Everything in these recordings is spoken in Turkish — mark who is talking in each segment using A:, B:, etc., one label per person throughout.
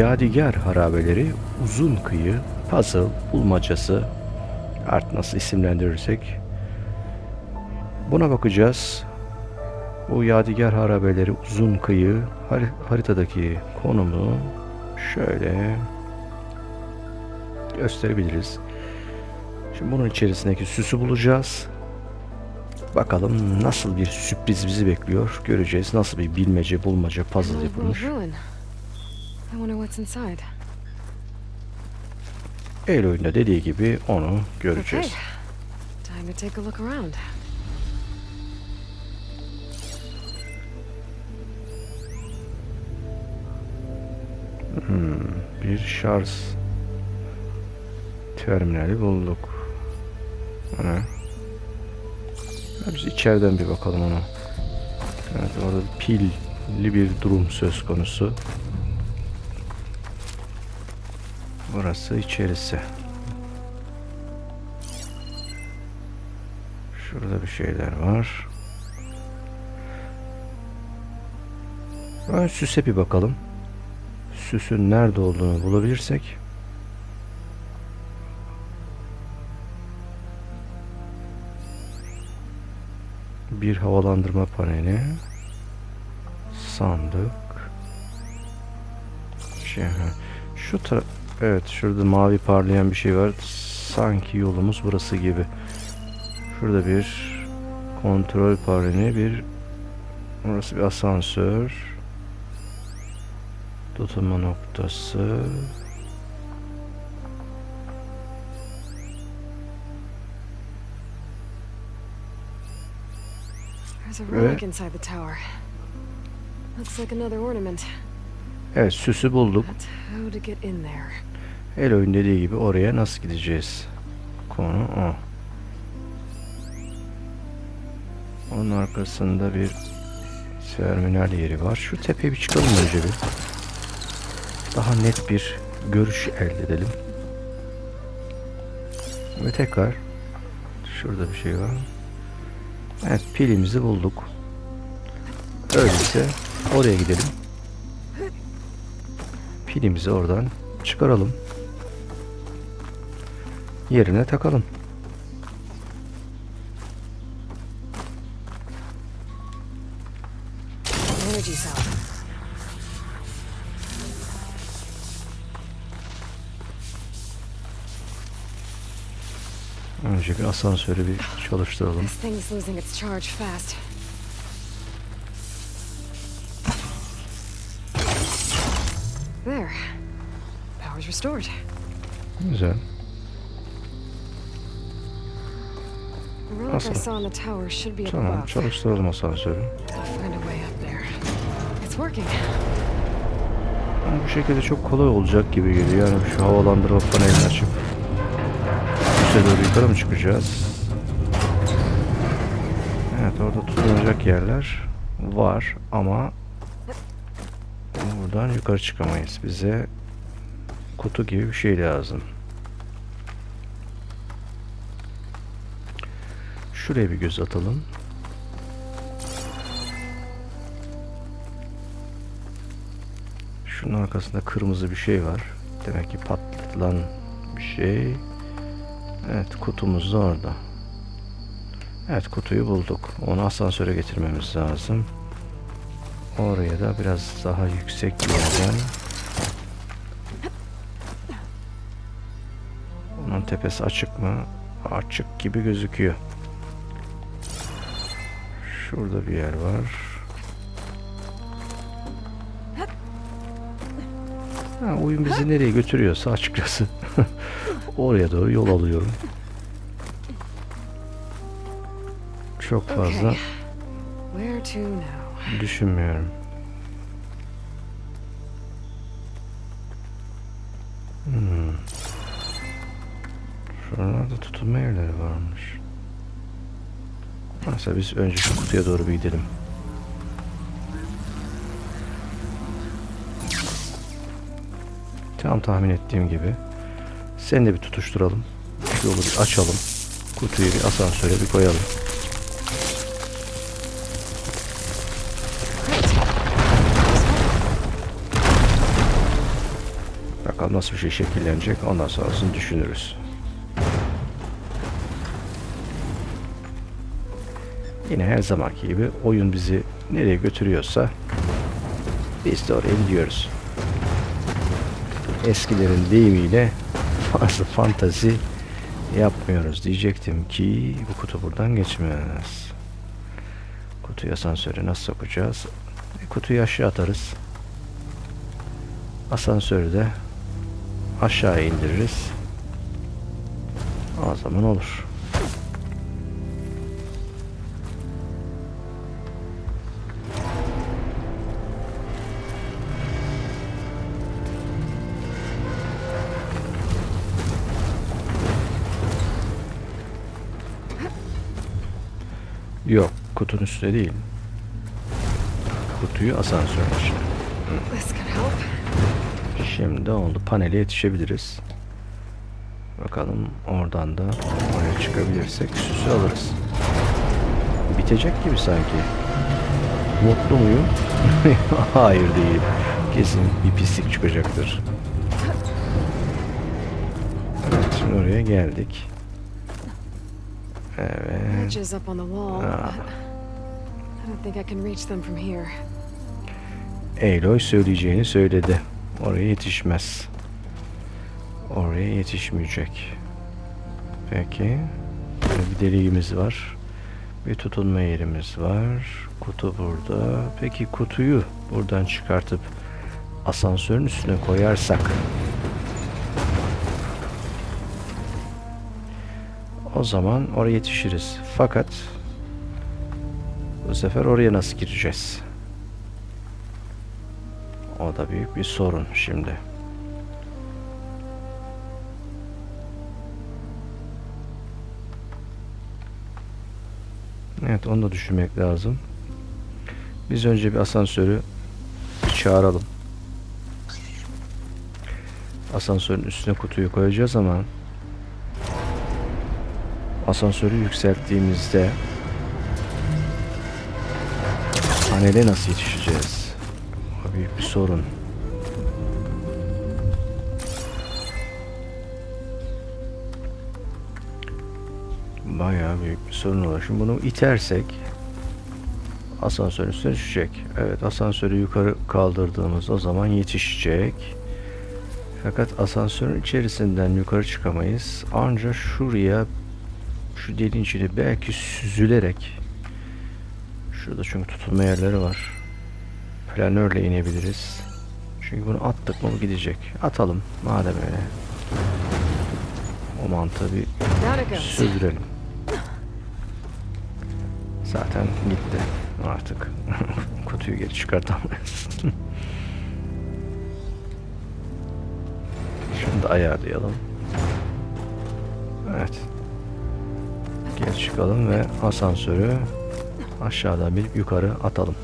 A: Yadigar harabeleri, uzun kıyı, puzzle, bulmacası artık nasıl isimlendirirsek buna bakacağız. Bu yadigar harabeleri, uzun kıyı har- haritadaki konumu şöyle gösterebiliriz. Şimdi bunun içerisindeki süsü bulacağız. Bakalım nasıl bir sürpriz bizi bekliyor. Göreceğiz. Nasıl bir bilmece, bulmaca, puzzle yapılmış.
B: I wonder what's inside.
A: El oyunda dediği gibi onu
B: Okay.
A: göreceğiz.
B: Time to take a look around.
A: Bir şarj terminali bulduk. Ya Biz içeriden bir bakalım ona. Evet orada pilli bir durum söz konusu. Burası içerisi. Şurada bir şeyler var. Ben süse bir bakalım. Süsün nerede olduğunu bulabilirsek. Bir havalandırma paneli. Sandık. Şey, şu tara Evet şurada mavi parlayan bir şey var. Sanki yolumuz burası gibi. Şurada bir kontrol paneli, bir Burası bir asansör. Tutunma noktası.
B: There's a relic inside the tower. Looks like another ornament.
A: Evet süsü bulduk.
B: There?
A: Eloy'un dediği gibi oraya nasıl gideceğiz? Konu o. Onun arkasında bir terminal yeri var. Şu tepeye bir çıkalım önce bir. Daha net bir görüş elde edelim. Ve tekrar şurada bir şey var. Evet pilimizi bulduk. Öyleyse oraya gidelim. Pilimizi oradan çıkaralım. Yerine takalım. Önce bir asansörü bir çalıştıralım.
B: There. Power's restored.
A: Güzel.
B: The relic I
A: Awesome.
B: saw in the tower should be up
A: Tamam çalıştıralım asansörü.
B: Gotta find a way up there. It's working.
A: Ama bu şekilde çok kolay olacak gibi geliyor. Yani şu havalandırma panelini açıp üste doğru yukarı mı çıkacağız? Evet orada tutunacak yerler var ama buradan yukarı çıkamayız. Bize kutu gibi bir şey lazım. Şuraya bir göz atalım. Şunun arkasında kırmızı bir şey var. Demek ki patlatılan bir şey. Evet kutumuz da orada. Evet kutuyu bulduk. Onu asansöre getirmemiz lazım. Oraya da biraz daha yüksek bir yerden. Onun tepesi açık mı? Açık gibi gözüküyor. Şurada bir yer var. Ha, oyun bizi nereye götürüyorsa açıkçası oraya doğru yol alıyorum. Çok fazla
B: Okay.
A: Düşünmüyorum. Hmm. Şuralarda tutunma yerleri varmış. Neyse biz önce şu kutuya doğru bir gidelim. Tam tahmin ettiğim gibi. Seni de bir tutuşturalım. Yolu bir açalım. Kutuyu bir asansöre bir koyalım. Nasıl bir şey şekillenecek. Ondan sonrasını düşünürüz. Yine her zamanki gibi oyun bizi nereye götürüyorsa biz de oraya gidiyoruz. Eskilerin deyimiyle fazla fantazi yapmıyoruz diyecektim ki bu kutu buradan geçmez. Kutuyu asansöre nasıl sokacağız? Kutuyu aşağı atarız. Asansörü de aşağı indiririz. O zaman olur. Yok, kutunun üstüne değil. Kutuyu asansörün içine.
B: Help.
A: Şimdi oldu. Panele yetişebiliriz. Bakalım oradan da oraya çıkabilirsek süsü alırız. Bitecek gibi sanki. Mutlu muyum? Hayır değil. Kesin bir pislik çıkacaktır. Evet şimdi oraya geldik. Evet.
B: The wall,
A: Ah. Aloy söyleyeceğini söyledi. Oraya yetişmez. Oraya yetişmeyecek. Peki. Bir deliğimiz var. Bir tutunma yerimiz var. Kutu burada. Peki kutuyu buradan çıkartıp asansörün üstüne koyarsak o zaman oraya yetişiriz. Fakat bu sefer oraya nasıl gireceğiz? O da büyük bir sorun şimdi. Evet onu da düşünmek lazım. Biz önce bir asansörü bir çağıralım. Asansörün üstüne kutuyu koyacağız ama asansörü yükselttiğimizde panele nasıl yetişeceğiz? Büyük bir sorun. Bayağı büyük bir sorun olur. Şimdi bunu itersek asansörün üstüne düşecek. Evet asansörü yukarı kaldırdığımız o zaman yetişecek. Fakat asansörün içerisinden yukarı çıkamayız. Ancak şuraya şu deliğin belki süzülerek şurada çünkü tutunma yerleri var. Planörle inebiliriz. Çünkü bunu attık mı gidecek. Atalım madem öyle. O mantığı bir sürdürelim. Zaten gitti artık. Kutuyu geri çıkartamayız. Şunu da ayarlayalım. Evet. Geri çıkalım ve asansörü aşağıdan bir yukarı atalım.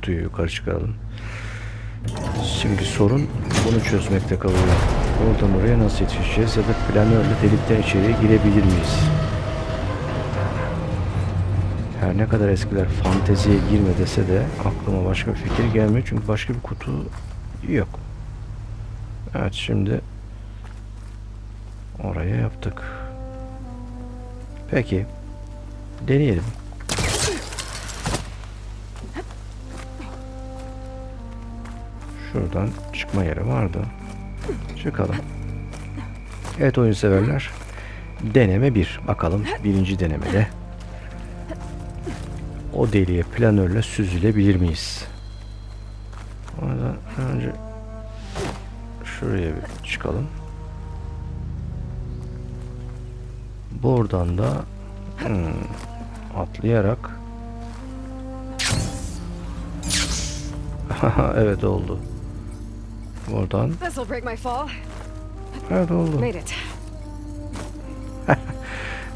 A: Kutuyu yukarı çıkaralım. Şimdi sorun bunu çözmekte kalıyor. Oradan oraya nasıl yetişeceğiz ya da planörle delikten içeriye girebilir miyiz? Her ne kadar eskiler fanteziye girme dese de aklıma başka bir fikir gelmiyor çünkü başka bir kutu yok. Evet şimdi oraya yaptık. Peki deneyelim. Şuradan çıkma yeri vardı. Çıkalım. Evet oyun severler. Deneme 1. Bakalım birinci denemede o deliğe planörle süzülebilir miyiz? Oradan önce şuraya bir çıkalım. Buradan da hmm, atlayarak evet oldu.
B: Fall.
A: evet oldu.
B: Made it.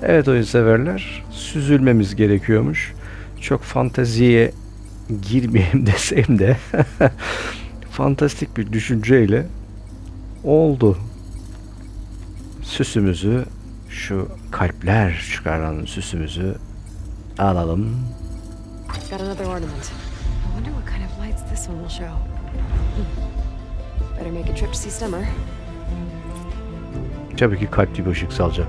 A: Evet oyun severler. Süzülmemiz gerekiyormuş. Çok fanteziye girmeyeyim desem de fantastik bir düşünceyle oldu. Süsümüzü şu kalpler çıkaran süsümüzü alalım.
B: Got another ornament. I wonder what kind of lights this one will show. Hmm. Better make a trip to see Stemmer.
A: Tabii ki kalpli bir ışık salacak.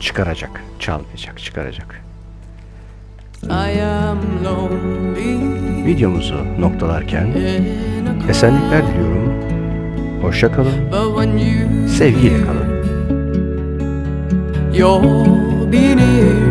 A: Çıkaracak. Çalmayacak, çıkaracak. Videomuzu noktalarken esenlikler diliyorum. Hoşça kalın, sevgiyle kalın.
C: you're beneath